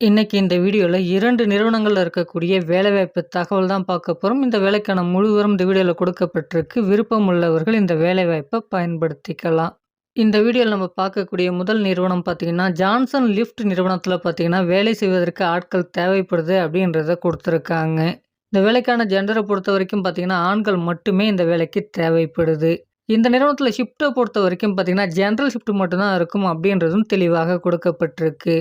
இன்றைக்கி இந்த வீடியோவில் இரண்டு நிறுவனங்களில் இருக்கக்கூடிய வேலைவாய்ப்பு தகவல் தான் பார்க்க போகிறோம் இந்த வேலைக்கான முழுவரும் இந்த வீடியோவில் கொடுக்கப்பட்டிருக்கு. விருப்பம் உள்ளவர்கள் இந்த வேலைவாய்ப்பை பயன்படுத்திக்கலாம். இந்த வீடியோவில் நம்ம பார்க்கக்கூடிய முதல் நிறுவனம் பார்த்தீங்கன்னா, ஜான்சன் லிஃப்ட் நிறுவனத்தில் பார்த்தீங்கன்னா, வேலை செய்வதற்கு ஆட்கள் தேவைப்படுது அப்படின்றத கொடுத்துருக்காங்க இந்த வேலைக்கான ஜென்டரை பொறுத்த வரைக்கும் பார்த்தீங்கன்னா, ஆண்கள் மட்டுமே இந்த வேலைக்கு தேவைப்படுது. இந்த நிறுவனத்தில் ஷிஃப்ட்டை பொறுத்த வரைக்கும் பார்த்தீங்கன்னா, ஜென்ரல் ஷிஃப்ட் மட்டும்தான் இருக்கும் அப்படின்றதும் தெளிவாக கொடுக்கப்பட்டிருக்கு.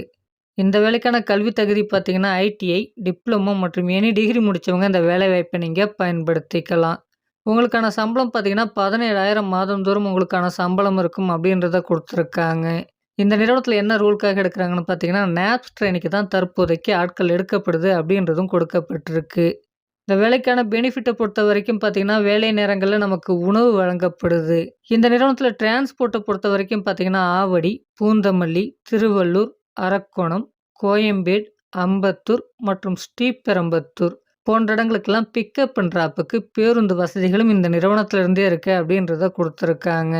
இந்த வேலைக்கான கல்வி தகுதி பார்த்தீங்கன்னா, ஐடிஐ, டிப்ளமோ மற்றும் எனி டிகிரி முடித்தவங்க இந்த வேலைவாய்ப்ப நீங்கள் பயன்படுத்திக்கலாம். உங்களுக்கான சம்பளம் பார்த்தீங்கன்னா, 17,000 மாதந்தோறும் உங்களுக்கான சம்பளம் இருக்கும் அப்படின்றத கொடுத்துருக்காங்க இந்த நிறுவனத்தில் என்ன ரூலுக்காக எடுக்கிறாங்கன்னு பார்த்தீங்கன்னா, நேப்ஸ் ட்ரெயினுக்கு தான் தற்போதைக்கு ஆட்கள் எடுக்கப்படுது அப்படின்றதும் கொடுக்கப்பட்டிருக்கு. இந்த வேலைக்கான பெனிஃபிட்டை பொறுத்த வரைக்கும் பார்த்தீங்கன்னா, வேலை நேரங்களில் நமக்கு உணவு வழங்கப்படுது. இந்த நிறுவனத்தில் டிரான்ஸ்போர்ட்டை பொறுத்த வரைக்கும் பார்த்தீங்கன்னா, ஆவடி, பூந்தமல்லி, திருவள்ளூர், அரக்கோணம், கோயம்பேடு, அம்பத்தூர் மற்றும் ஸ்ரீபெரம்பத்தூர் போன்ற இடங்களுக்கெல்லாம் பிக்கப் அண்ட் பேருந்து வசதிகளும் இந்த நிறுவனத்திலிருந்தே இருக்குது இருக்கு அப்படின்றத கொடுத்துருக்காங்க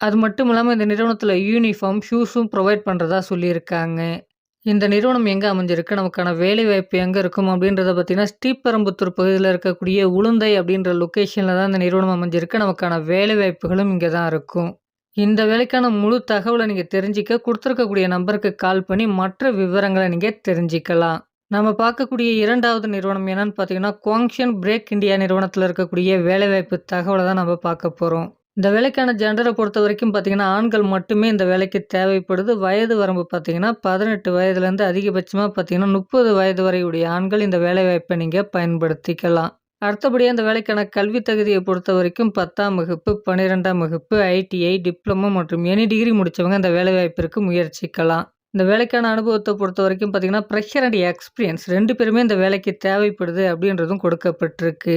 அது மட்டும் இல்லாமல் இந்த நிறுவனத்தில் யூனிஃபார்ம், ஷூஸும் ப்ரொவைட் பண்ணுறதா சொல்லியிருக்காங்க. இந்த நிறுவனம் எங்கே அமைஞ்சிருக்கு, நமக்கான வேலைவாய்ப்பு எங்கே இருக்கும் அப்படின்றத பார்த்தீங்கன்னா, ஸ்ரீபெரும்புதூர் பகுதியில் இருக்கக்கூடிய உளுந்தை அப்படின்ற லொக்கேஷனில் தான் இந்த நிறுவனம் அமைஞ்சிருக்கு. நமக்கான வேலைவாய்ப்புகளும் இங்கே தான் இருக்கும். இந்த வேலைக்கான முழு தகவலை நீங்கள் தெரிஞ்சுக்க கொடுத்துருக்கக்கூடிய நம்பருக்கு கால் பண்ணி மற்ற விவரங்களை நீங்கள் தெரிஞ்சுக்கலாம். நம்ம பார்க்கக்கூடிய இரண்டாவது நிறுவனம் என்னன்னு பார்த்தீங்கன்னா, குவாங்ஷன் பிரேக் இண்டியா நிறுவனத்தில் இருக்கக்கூடிய வேலைவாய்ப்பு தகவலை தான் நம்ம பார்க்க போகிறோம் இந்த வேலைக்கான ஜென்டரை பொறுத்த வரைக்கும் பார்த்தீங்கன்னா, ஆண்கள் மட்டுமே இந்த வேலைக்கு தேவைப்படுது. வயது வரம்பு பார்த்தீங்கன்னா, பதினெட்டு வயதுலேருந்து அதிகபட்சமாக பார்த்தீங்கன்னா, 30 வயது வரையுடைய ஆண்கள் இந்த வேலைவாய்ப்பை நீங்கள் பயன்படுத்திக்கலாம். அடுத்தபடியாக அந்த வேலைக்கான கல்வி தகுதிய பொறுத்தவரைக்கும் 10ஆம் வகுப்பு, 12ஆம் வகுப்பு, ஐடிஐ, டிப்ளமோ மற்றும் எனி டிகிரி முடித்தவங்க அந்த வேலைவாய்ப்பிற்கு முயற்சிக்கலாம். இந்த வேலைக்கான அனுபவத்தை பொறுத்த வரைக்கும் பார்த்தீங்கன்னா, ப்ரெஷர் அண்ட் எக்ஸ்பீரியன்ஸ் ரெண்டு பேருமே இந்த வேலைக்கு தேவைப்படுது அப்படின்றதும் கொடுக்கப்பட்டிருக்கு.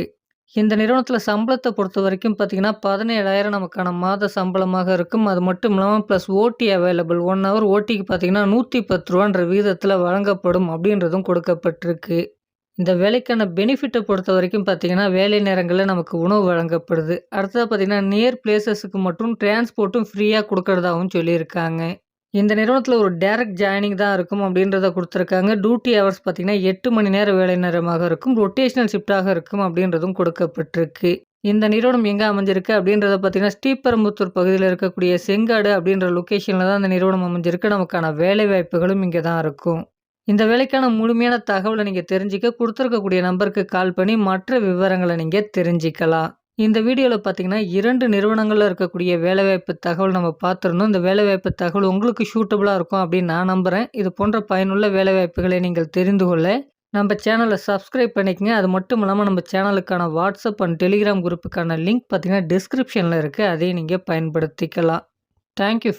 இந்த நிறுவனத்தில் சம்பளத்தை பொறுத்த வரைக்கும் பார்த்தீங்கன்னா, 17,000 நமக்கான மாத சம்பளமாக இருக்கும். அது மட்டும் இல்லாமல் ப்ளஸ் ஓட்டி அவைலபிள் ஒன் ஹவர் ஓடிக்கு பார்த்தீங்கன்னா, ரூ. 110ன்ற விகிதத்தில வழங்கப்படும் அப்படின்றதும் கொடுக்கப்பட்டிருக்கு. இந்த வேலைக்கான பெனிஃபிட்டை பொறுத்த வரைக்கும் பார்த்தீங்கன்னா, வேலை நேரங்களில் நமக்கு உணவு வழங்கப்படுது. அடுத்ததாக பார்த்தீங்கன்னா, நியர் பிளேசஸுக்கு மட்டும் டிரான்ஸ்போர்ட்டும் ஃப்ரீயாக கொடுக்கறதாகவும் சொல்லியிருக்காங்க. இந்த நிறுவனத்தில் ஒரு டைரக்ட் ஜாயினிங் தான் இருக்கும் அப்படின்றத கொடுத்துருக்காங்க டியூட்டி ஹவர்ஸ் பார்த்தீங்கன்னா, எட்டு மணி நேர வேலை நேரமாக இருக்கும். ரொட்டேஷனல் ஷிஃப்ட்டாக இருக்கும் அப்படின்றதும் கொடுக்கப்பட்டிருக்கு. இந்த நிறுவனம் எங்கே அமைஞ்சிருக்கு அப்படின்றத பார்த்தீங்கன்னா, ஸ்ரீபெரும்புத்தூர் பகுதியில் இருக்கக்கூடிய செங்காடு அப்படின்ற லொக்கேஷனில் தான் இந்த நிறுவனம் அமைஞ்சிருக்கு. நமக்கான வேலைவாய்ப்புகளும் இங்கே தான் இருக்கும். இந்த வேலைக்கான முழுமையான தகவலை நீங்கள் தெரிஞ்சுக்க கொடுத்துருக்கக்கூடிய நம்பருக்கு கால் பண்ணி மற்ற விவரங்களை நீங்கள் தெரிஞ்சுக்கலாம். இந்த வீடியோவில் பார்த்தீங்கன்னா, இரண்டு நிறுவனங்களில் இருக்கக்கூடிய வேலைவாய்ப்பு தகவல் நம்ம பார்த்துருந்தோம் இந்த வேலைவாய்ப்பு தகவல் உங்களுக்கு சூட்டபுளாக இருக்கும் அப்படின்னு நான் நம்புகிறேன் இது போன்ற பயனுள்ள வேலைவாய்ப்புகளை நீங்கள் தெரிந்து கொள்ள நம்ம சேனலை சப்ஸ்கிரைப் பண்ணிக்கங்க. அது மட்டும் இல்லாமல் நம்ம சேனலுக்கான வாட்ஸ்அப் அண்ட் டெலிகிராம் குரூப்புக்கான லிங்க் பார்த்தீங்கன்னா, டிஸ்கிரிப்ஷனில் இருக்குது அதையும் நீங்கள் பயன்படுத்திக்கலாம். Thank you